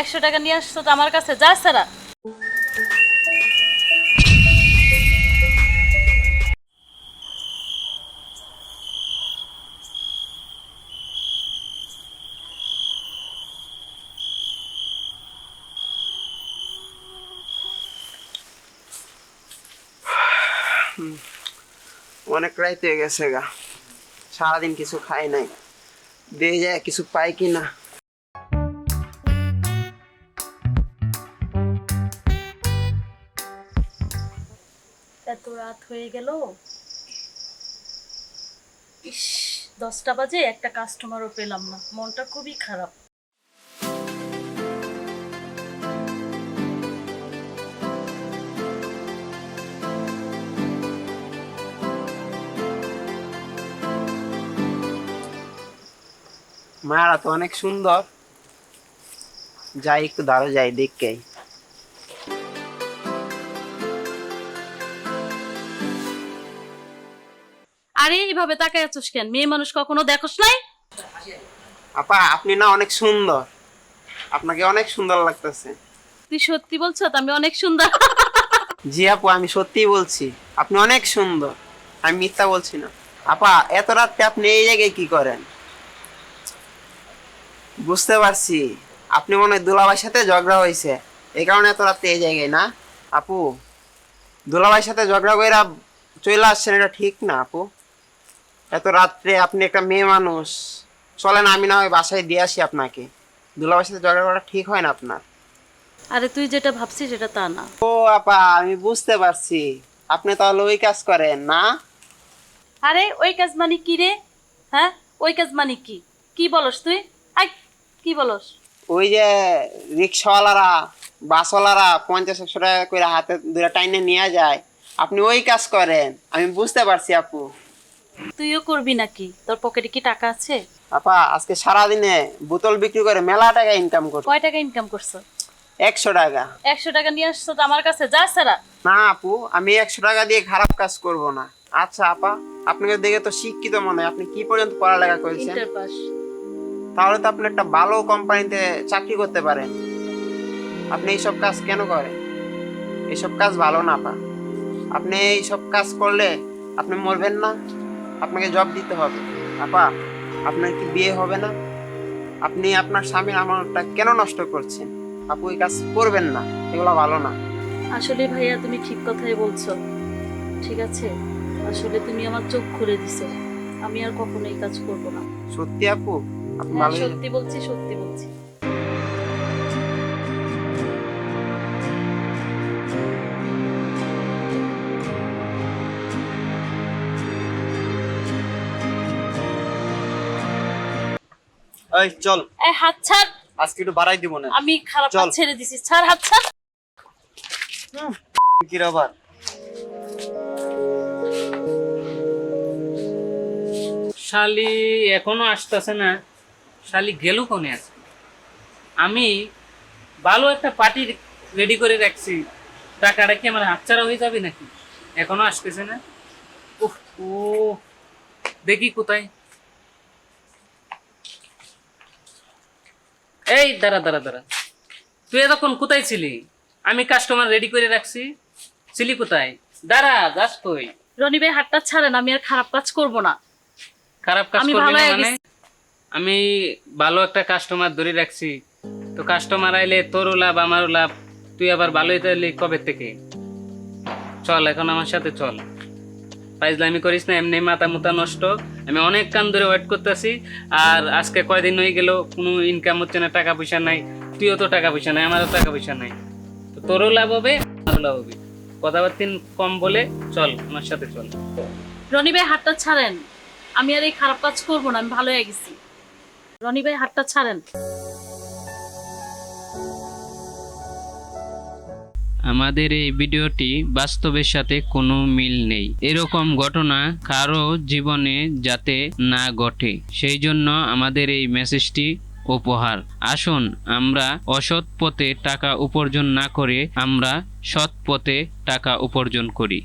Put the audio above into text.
একশো টাকা নিয়ে আসছো তো আমার কাছে, যা সারা অনেক রাইত হয়ে গেছে গা। সারাদিন কিছু খাই নাই। দিয়ে যায়, কিছু পাই কি না এত রাত হয়ে গেল। ইস, দশটা বাজে, একটা কাস্টমারও পেলাম না। মনটা খুবই খারাপ। মায়ারা তো অনেক সুন্দর। যাই একটু দাঁড়ো যাই দেখকে আরে এইভাবে তাকায় আছিস কেন? মেয়ে মানুষ কখনো দেখোস নাই? আপা আপনি না অনেক সুন্দর। আপনাকে অনেক সুন্দর লাগতেছে। তুই সত্যি বলছো? আমি অনেক সুন্দর। জি আপু আমি সত্যিই বলছি। আপনি অনেক সুন্দর। আমি মিথ্যা বলছি না। আপা এত রাত্রে আপনি এই জায়গায় কি করেন? বুঝতে পারছি। আপনি মনে হয় দুলাভাইয়ের সাথে ঝগড়া হয়েছে। এই কারণে এত রাত্রে এই জায়গায় না? আপু দুলাভাইয়ের সাথে ঝগড়া কইরা চলে আসছেন এটা ঠিক না আপু? এত রাত্রে আপনি একটা মেয়ে মানুষ। চলেন আমি না হয় বাসায় দিয়ে আসি আপনাকে। দুলাভাইয়ের সাথে ঝগড়া করা ঠিক হয় না আপনার। আরে তুই যেটা ভাবছিস সেটা তা না। ও আপা আমি বুঝতে পারছি। আপনি তাহলে ওই কাজ করেন না? আরে ওই কাজ মানে কি রে? হ্যাঁ ওই কাজ মানে কি? কি বলস তুই? আই কি বলস? ওই যে রিক্সাওয়ালারা বাসওয়ালারা পঞ্চাশ একশো টাকা করে হাতে দুটা টাইনে নিয়ে যায়। আপনি ওই কাজ করেন আমি বুঝতে পারছি আপু। তুইও করবি নাকি? তোর পকেটে কি টাকা আছে? আপা আজকে সারাদিনে বোতল বিক্রি করে মেলা টাকা ইনকাম করছি। কয় টাকা ইনকাম করছ? একশো টাকা। একশো টাকা নিয়ে আসছো তো আমার কাছে যা সারা। না আপু আমি একশো টাকা দিয়ে খারাপ কাজ করব না। আচ্ছা আপা আপনাকে দেখে তো শিক্ষিত মনে হয়। আপনি কি পর্যন্ত পড়ালেখা করেছেন? ইন্টার পাস তাহলে তো আপনি একটা ভালো কোম্পানিতে চাকরি করতে পারেন। আপনি এইসব কাজ কেন করেন? এইসব কাজ ভালো না পা আপনি এইসব কাজ করলে আপনি মরবেন না। আপনাকে জব দিতে হবে। আপা আপনার কি বিয়ে হবে না? আপনি আপনার স্বামীর আমারটা কেন নষ্ট করছেন? আপু এই কাজ করবেন না এগুলো ভালো না। আসলে ভাইয়া তুমি ঠিক কথাই বলছো। ঠিক আছে? আসলে তুমি আমার চোখ খুলে দিছো। আমি আর কখনো এই কাজ করব না। সত্যি আপু? আপনি হ্যাঁ সত্যি বলছি সত্যি বলছি। এই চল। এই হাত ছাড়। আজকে একটু বাড়াই দিব না। আমি খারাপ। হাত ছেড়ে দিছি। ছাড় হাত ছাড়। কি রে আবার শালি এখনও আসতেছে না। শালি গেল কোনে আছে আমি ভালো একটা পার্টি রেডি করে রাখছি। টাকাটা কি আমার হাতছাড়া হয়ে যাবে নাকি? এখনও আসতেছে না। উফ ও দেখি কোথায়। এই দাঁড়া দাঁড়া দাঁড়া। তুই এতক্ষণ কোথায় ছিলি? আমি কাস্টমার রেডি করে রাখছি। ছিলি কোথায়? দাঁড়া যাস কই। রনি ভাই হাতটা ছাড়েন আমি আর খারাপ কাজ করব না। খারাপ কাজ আমি করবি ভালো না হয়ে মানে? গেছি। আমি ভালো একটা কাস্টমার ধরে রাখছি। তো কাস্টমার আইলে তোরও লাভ আমারও লাভ। তুই আবার ভালোই তাহলে কবে থেকে? চল এখন আমার সাথে চল। ফাইজলামি করিস না এমনি মাথা মুতা নষ্ট। আমি অনেক কান ধরে ওয়েট করতেছি, আর আজকে কয়দিন হয়ে গেল, কোনো ইনকাম হচ্ছে না, টাকা পয়সা নাই, তুইও তো টাকা পয়সা নাই, আমারও টাকা পয়সা নাই। তো তোরও লাভ হবে, আমারও লাভ হবে। কথাবার্তিন কম বলে চল, আমার সাথে চল। রনি ভাই, হাতটা ছাড়েন। আমি আর এই খারাপ কাজ করব না, আমি ভালো হয়ে গেছি। রনি ভাই, হাতটা ছাড়েন। আমাদের এই ভিডিওটি বাস্তবের সাথে কোনো মিল নেই। এরকম ঘটনা কারও জীবনে যাতে না ঘটে, সেই জন্য আমাদের এই মেসেজটি উপহার। আসুন, আমরা অসৎ পথে টাকা উপার্জন না করে আমরা সৎ পথে টাকা উপার্জন করি।